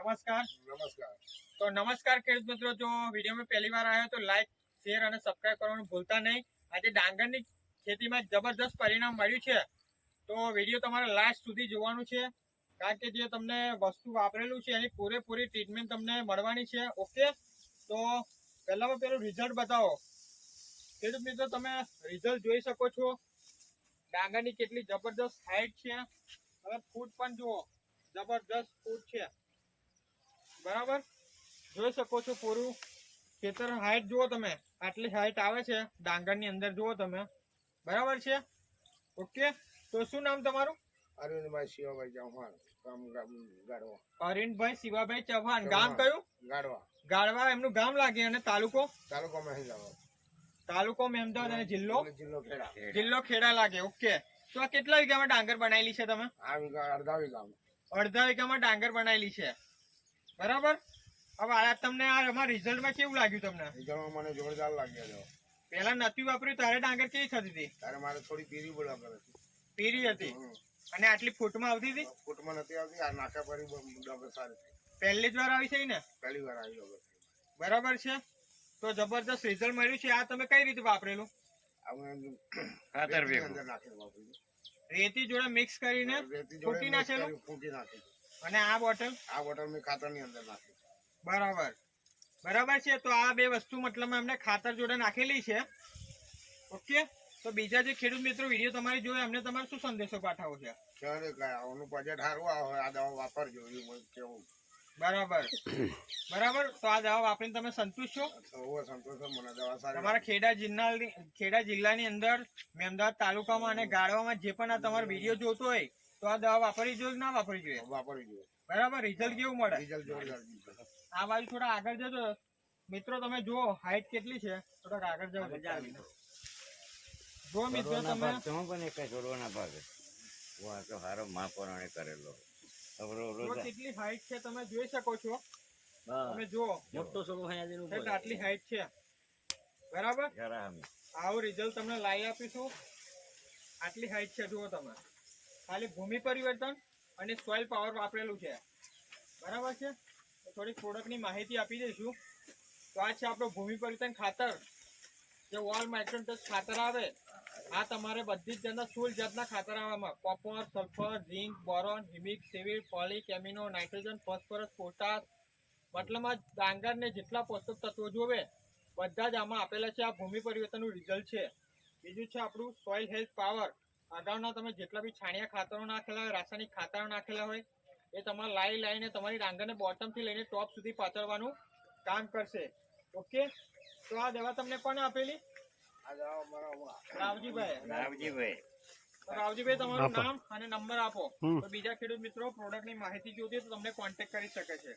નમસ્કાર. નમસ્કાર. તો નમસ્કાર ખેડૂત મિત્રો જો વિડીયોમાં પહેલી વાર આવ્યો તો લાઈક શેર અને સબસ્ક્રાઇબ કરવાનું ભૂલતા નહીં. આજે ડાંગરની ખેતીમાં જબરદસ્ત પરિણામ મળ્યું છે. તો વીડિયો તમારે લાસ્ટ સુધી જોવાનું છે. કારણ કે જે તમને વસ્તુ વાપરેલું છે એની પૂરેપૂરી ટ્રીટમેન્ટ તમને મળવાની છે. ઓકે તો પહેલામાં પેલું રિઝલ્ટ બતાવો. ખેડૂત મિત્રો તમે રિઝલ્ટ જોઈ શકો છો. ડાંગરની કેટલી જબરદસ્ત હાઈટ છે. હવે ફૂટ પણ જુઓ. જબરદસ્ત ફૂટ છે. બરાબર? જોઈ શકો છો પૂરું. ખેતર હાઈટ જુઓ તમે. આટલી હાઈટ આવે છે. ડાંગરની અંદર જુઓ તમે. બરાબર છે? ઓકે? તો શું નામ તમારું? અરવિંદભાઈ શિવાભાઈ ચૌહાણ ગામ ગામ ગાડવા. અરવિંદભાઈ શિવાભાઈ ચૌહાણ. ગામ કયું? ગાડવા. ગાળવા એમનું ગામ લાગે અને તાલુકો? તાલુકો મહેંદાવાદ તાલુકો મેમદાવાદ અને જિલ્લો? જિલ્લો ખેડા. જિલ્લો ખેડા લાગે. ઓકે. તો આ કેટલા વીઘામાં ડાંગર બનાવેલી છે તમે? અડધા વીઘામાં. અડધા વીઘામાં ડાંગર બનાવેલી છે. બરાબર? હવે આ તમને આ અમારા રિઝલ્ટમાં કેવું લાગ્યું તમને? રિઝલ્ટમાં મને જોરદાર લાગ્યો હતો પહેલા નથી વાપર્યું તારે ડાંગર કેવી થતી હતી? તારે મારે થોડી પીરી બોલા કરે પીરી હતી? અને આટલી ફૂટમાં આવતી હતી? ફૂટમાં નથી આવતી આ નાકા પરી ડોગર સારી પહેલી જ વાર આવી છે ને? પહેલી વાર આવી ડોગર બરાબર છે? તો જબરદસ્ત રિઝલ્ટ મળ્યું છે. આ તમે કઈ રીતે વાપરેલું? રેતી જોડે મિક્સ કરીને ફૂટી નાખેલું? ફૂટી નાખી અને આ બોટલ આ બોટલ મેં ખાતરની અંદર નાખી. બરાબર. બરાબર છે તો આ બે વસ્તુ મતલબ અમને ખાતર જોડે નાખેલી છે. ઓકે? તો બીજા જે ખેડૂત મિત્રો વીડિયો તમારી જોયે અમને તમારે શું સંદેશો પાઠવો છે? આનું બજેટ સારું આવે આ દવા વાપરજો એવું હોય કેવું. બરાબર. બરાબર? તો આ દવા વાપરીને તમે સંતુષ્ટ છો? સંતોષ છે, મને દવા સારી તમારા ખેડા જિલ્લાની ખેડા જિલ્લાની અંદર મેમદાવાદ તાલુકામાં અને ગાળવામાં જે પણ આ તમારો વીડિયો જોતો હોય તો આ દવા વાપરવી જોઈએ ના વાપરવી જોઈએ? વાપરવી જોઈએ. બરાબર રિઝલ્ટ કેવું મળે? રિઝલ્ટ જોરદાર આ બાજુ થોડા આગળ જજો. મિત્રો તમે જુઓ હાઈટ કેટલી છે? થોડાક આગળ જાઓ જો મિત્રો તમે તમે પણ એક જોડવાના ભાગે. હું તો હારો માપવાનો કરેલો. કેટલી હાઈટ છે તમે જોઈ શકો છો. તમે જુઓ. મોટો આજે આટલી હાઈટ છે. બરાબર? આવું રિઝલ્ટ તમને લાવી આપીશું. આટલી હાઈટ છે જુઓ તમે. ખાલી ભૂમિ પરિવર્તન અને સોઇલ પાવર વાપરેલું છે. બરાબર છે? થોડીક પ્રોડક્ટની માહિતી આપી દઈશું. તો આ છે આપણું ભૂમિ પરિવર્તન ખાતર. જે વોલ માઇક્રોન ખાતર આવે, આ તમારે બધી જ જાતના સોળ જાતના ખાતર આવવામાં. Copper sulphur zinc boron humic civil પોલિક એમિનો નાઇટ્રોજન ફોસ્ફરસ પોટાશ મતલબમાં ડાંગરને જેટલા પોષક તત્વો જોવે, બધા જ આમાં આપેલા છે આ ભૂમિ પરિવર્તનનું રિઝલ્ટ છે. બીજું છે આપણું સોઇલ હેલ્થ પાવર અગાઉના તમે જેટલા બી છાણિયા ખાતરો નાખેલા હોય રાસાયણિક ખાતરો નાખેલા હોય એ તમારે લાઈ લાઈને તમારી ડાંગરને બોટમથી લઈને ટોપ સુધી પાછળવાનું કામ કરશે. ઓકે તો આ દવા તમને કોને આપેલી? રાવજીભાઈ તમારું નામ અને નંબર આપો. તો બીજા ખેડૂત મિત્રો પ્રોડક્ટની માહિતી જોતી તો તમને કોન્ટેક્ટ કરી શકે છે.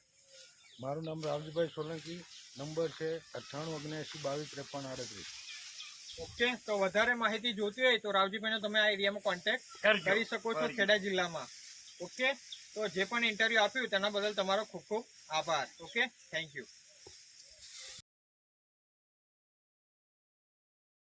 મારું નામ રાવજીભાઈ સોલંકી. નંબર છે અઠ્ઠાણું ઓગણએંસી બાવીસ ત્રેપન આડત્રીસ. ઓકે તો વધારે માહિતી જોતી હોય તો રાવજીભાઈને તમે આ એરિયામાં કોન્ટેક્ટ કરી શકો છો ખેડા જિલ્લામાં. ઓકે તો જે પણ ઇન્ટરવ્યુ આપ્યું તેના બદલ તમારો ખૂબ ખૂબ આભાર. Okay thank you